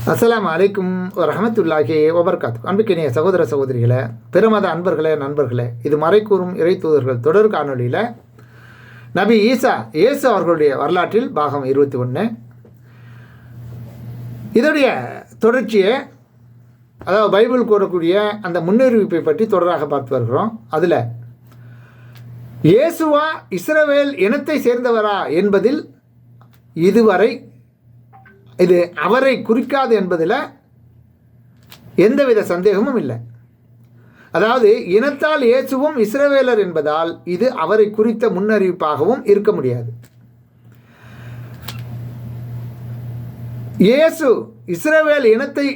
அஸ்லாம் அலைக்கும் ரஹமத்துல்லாஹி வபர்காத் அன்புக்கினிய சகோதர சகோதரிகளே திருமத அன்பர்களே நண்பர்களே இது மறைக்கூறும் இறை தூதர்கள் தொடர் காணொளியில் நபி ஈசா இயேசு அவர்களுடைய வரலாற்றில் பாகம் இருபத்தி ஒன்று இதோடைய தொடர்ச்சியை அதாவது பைபிள் கூறக்கூடிய அந்த முன்னறிவிப்பை பற்றி தொடராக பார்த்து வருகிறோம். அதில் இயேசுவா இஸ்ரவேல் இனத்தை சேர்ந்தவரா என்பதில் இதுவரை இது அவரை குறிக்காது என்பதில் எந்தவித சந்தேகமும் இல்லை. அதாவது இனத்தால் இயேசுவும் இஸ்ரவேலர் என்பதால் இது அவரை குறித்த முன்னறிவிப்பாகவும் இருக்க முடியாது. இயேசு இஸ்ரவேல் இனத்தை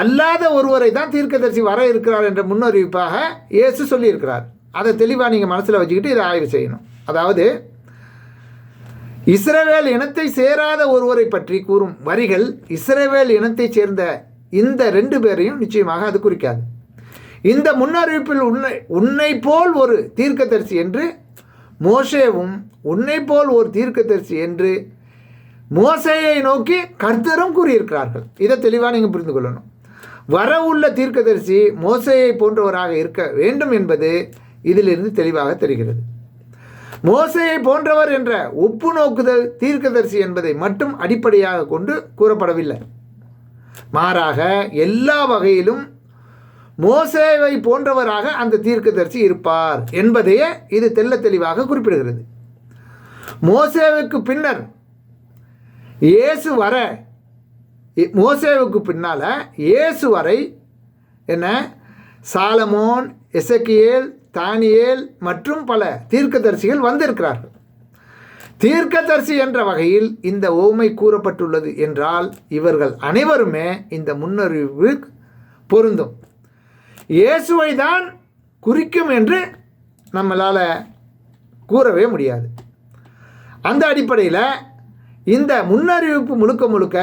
அல்லாத ஒருவரை தான் தீர்க்கதரிசி வர இருக்கிறார் என்ற முன்னறிவிப்பாக இயேசு சொல்லியிருக்கிறார். அதை தெளிவாக நீங்கள் மனசில் வச்சுக்கிட்டு இதை ஆய்வு செய்யணும். அதாவது இஸ்ரவேல் இனத்தை சேராத ஒருவரை பற்றி கூறும் வரிகள் இஸ்ரவேல் இனத்தைச் சேர்ந்த இந்த ரெண்டு பேரையும் நிச்சயமாக அது குறிக்காது. இந்த முன்னறிவிப்பில் உன்னை உன்னை போல் ஒரு தீர்க்கதரிசி என்று மோசேவும் உன்னை போல் ஒரு தீர்க்கதரிசி என்று மோசையை நோக்கி கர்த்தரும் கூறியிருக்கிறார்கள். இதை தெளிவாக நீங்கள் புரிந்து கொள்ளணும். வர உள்ள தீர்க்கதரிசி மோசையை போன்றவராக இருக்க வேண்டும் என்பது இதிலிருந்து தெளிவாக தெரிகிறது. மோசையை போன்றவர் என்ற ஒப்பு நோக்குதல் தீர்க்கதரிசி என்பதை மட்டும் அடிப்படையாக கொண்டு கூறப்படவில்லை. மாறாக எல்லா வகையிலும் மோசேவை போன்றவராக அந்த தீர்க்கதரிசி இருப்பார் என்பதையே இது தெல்ல தெளிவாக குறிப்பிடுகிறது. மோசேவுக்கு பின்னர் இயேசு வர மோசேவுக்கு பின்னால் இயேசு வரை என்ன? சாலமோன் எசக்கியேல் தானியேல் மற்றும் பல தீர்க்கதரிசிகள் வந்திருக்கிறார்கள். தீர்க்கதரிசி என்ற வகையில் இந்த ஓமை கூறப்பட்டுள்ளது என்றால் இவர்கள் அனைவருமே இந்த முன்னறிவு பொருந்தும். இயேசுவை தான் குறிக்கும் என்று நம்மளால் கூறவே முடியாது. அந்த அடிப்படையில் இந்த முன்னறிவிப்பு முழுக்க முழுக்க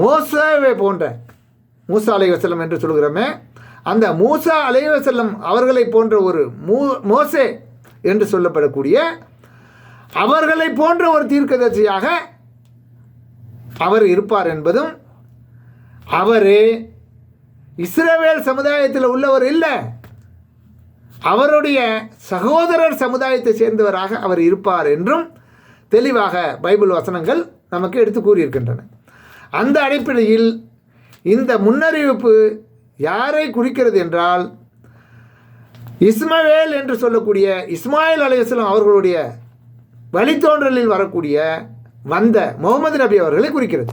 மோசவே போன்ற மூசா வசலம் என்று சொல்கிறோமே அந்த மூசா அலைவசல்லம் அவர்களை போன்ற ஒரு மூ மோசே என்று சொல்லப்படக்கூடிய அவர்களை போன்ற ஒரு தீர்க்கதர்சியாக அவர் இருப்பார் என்பதும் அவரே இஸ்ரவேல் சமுதாயத்தில் உள்ளவர் இல்லை. அவருடைய சகோதரர் சமுதாயத்தை சேர்ந்தவராக அவர் இருப்பார் என்றும் தெளிவாக பைபிள் வசனங்கள் நமக்கு எடுத்து கூறியிருக்கின்றன. அந்த அடிப்படையில் இந்த முன்னறிவிப்பு யாரை குறிக்கிறது என்றால் இஸ்மவேல் என்று சொல்லக்கூடிய இஸ்மாயில் அலையஸ்லாம் அவர்களுடைய வழித்தோன்றலில் வரக்கூடிய வந்த முகமது நபி அவர்களை குறிக்கிறது.